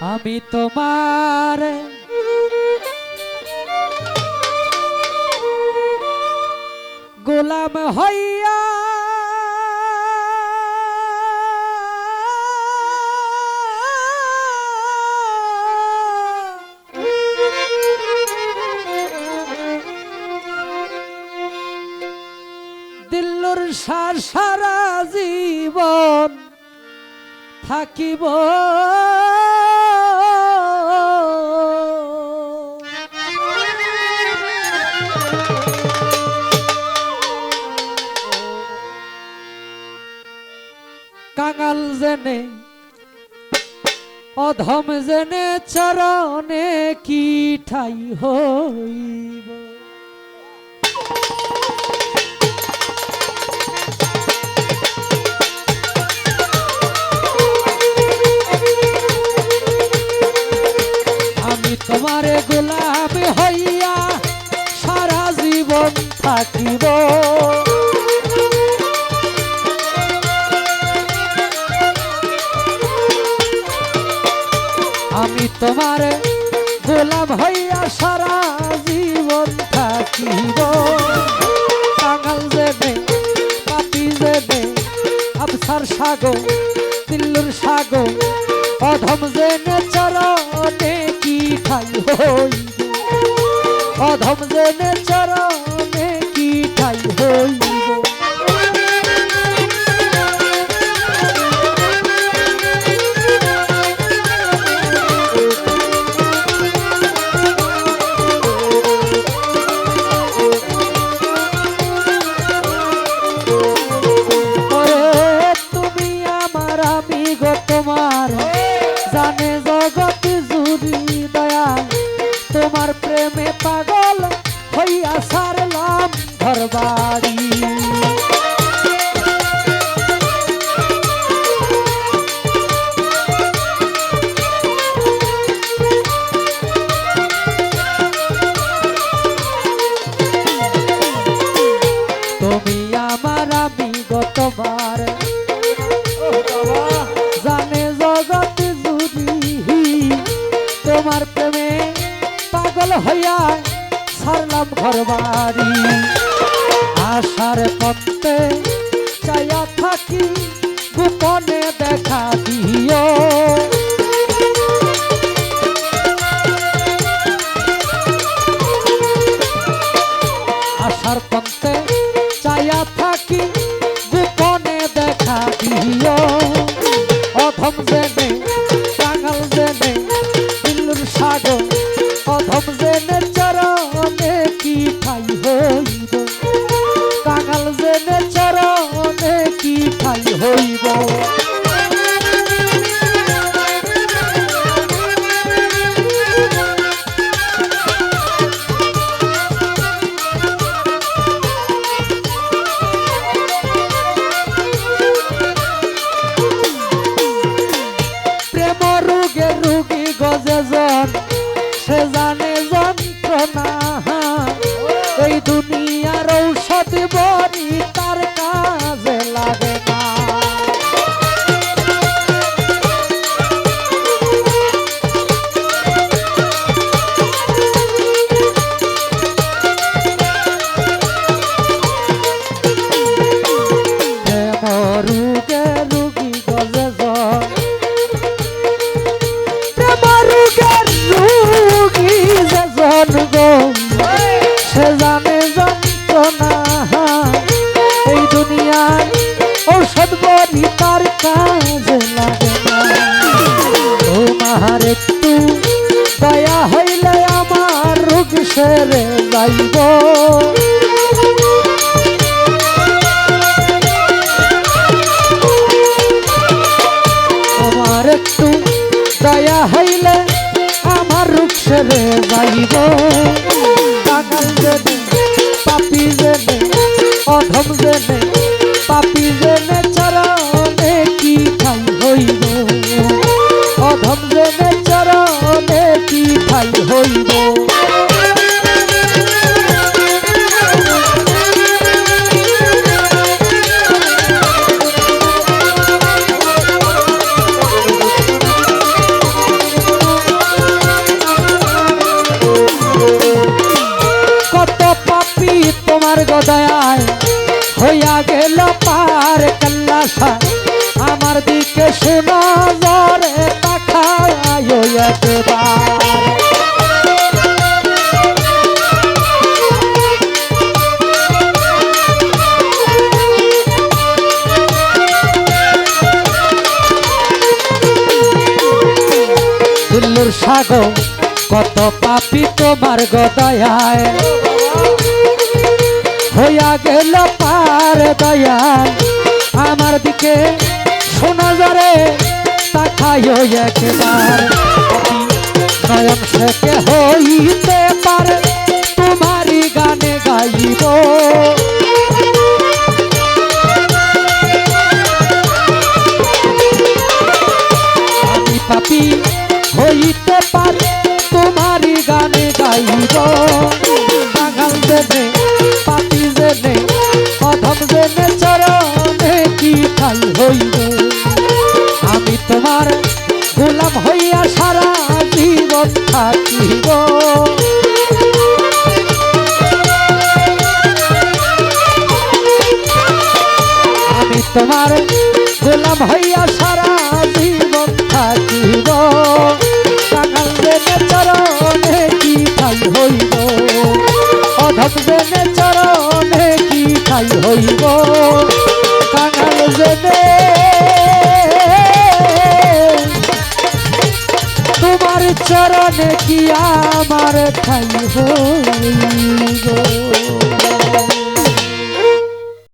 আমি তোমার গোলাম হইয়া দিল্লুর সার সারা জীবন থাকিব। কাঙাল জেনে, অধম জেনে চরণে কি ঠাই হইব? আমি তোমার গোলাপ হইয়া সারা জীবন থাকিব। তোমার গোলাম হইয়া সারা জীবন থাকিব। কাঙাল দেবে পাপি দেবে আবসার সাগো দিল্লুর সাগো অধম জেনে চরণে কি ঠাই হই অধম জেনে তুমি আমার আমি গো জানে জগৎ জুড়ি তোমার প্রেমে পাগল হইয়া ছাড়লাম ঘর বাড়ি আশার পথে চাইয়া থাকি, গোপনে দেখা দিও। দিও অধম জেনে পাগল জেনে দিল্লুর সাগর অধম রুগী গজে জন সে জানে যন্ত্রণা। যন্ত্রণা এই দুনিয়ার ঔষধ বলি তার কাজে লাগে তোমার একটু দয়া হইলে আমার রোগ সেরে যাইব। তোমার একটু দয়া হইলে আমার রূপ সেরে যাইব। কাঙাল জেনে পাপি জেনে, অধম জেনে, পাপি জেনে চরণে কি ঠাই হইব? অধম জেনে চরণে কি ঠাই হইব? দিল্লুর সাগর, কত পাপি তোমার গদয়ায়। হইয়া গেল পার দয়াল আমার দিকে শোনা যারে তাকাইও একবার। নয়ন শেখে হইতে পারে, তোমারই গানে গাইব। আমি পাপি হইতে পারে, তোমারই গানে গাইব। বাঙাল জেনে, পাপি জেনে, অধম জেনে, চরণে কি ঠাই হইব? আমি তোমার গোলাম হইয়া তোমার গোলাম হইয়া সারা জীবন থাকিব। কাঙাল দেনে চরণে কি ঠাই হইব? অধম দেনে চরণে কি ঠাই হইব? কাঙাল দেনে তোমার চরণে কি আমার ঠাই হইব?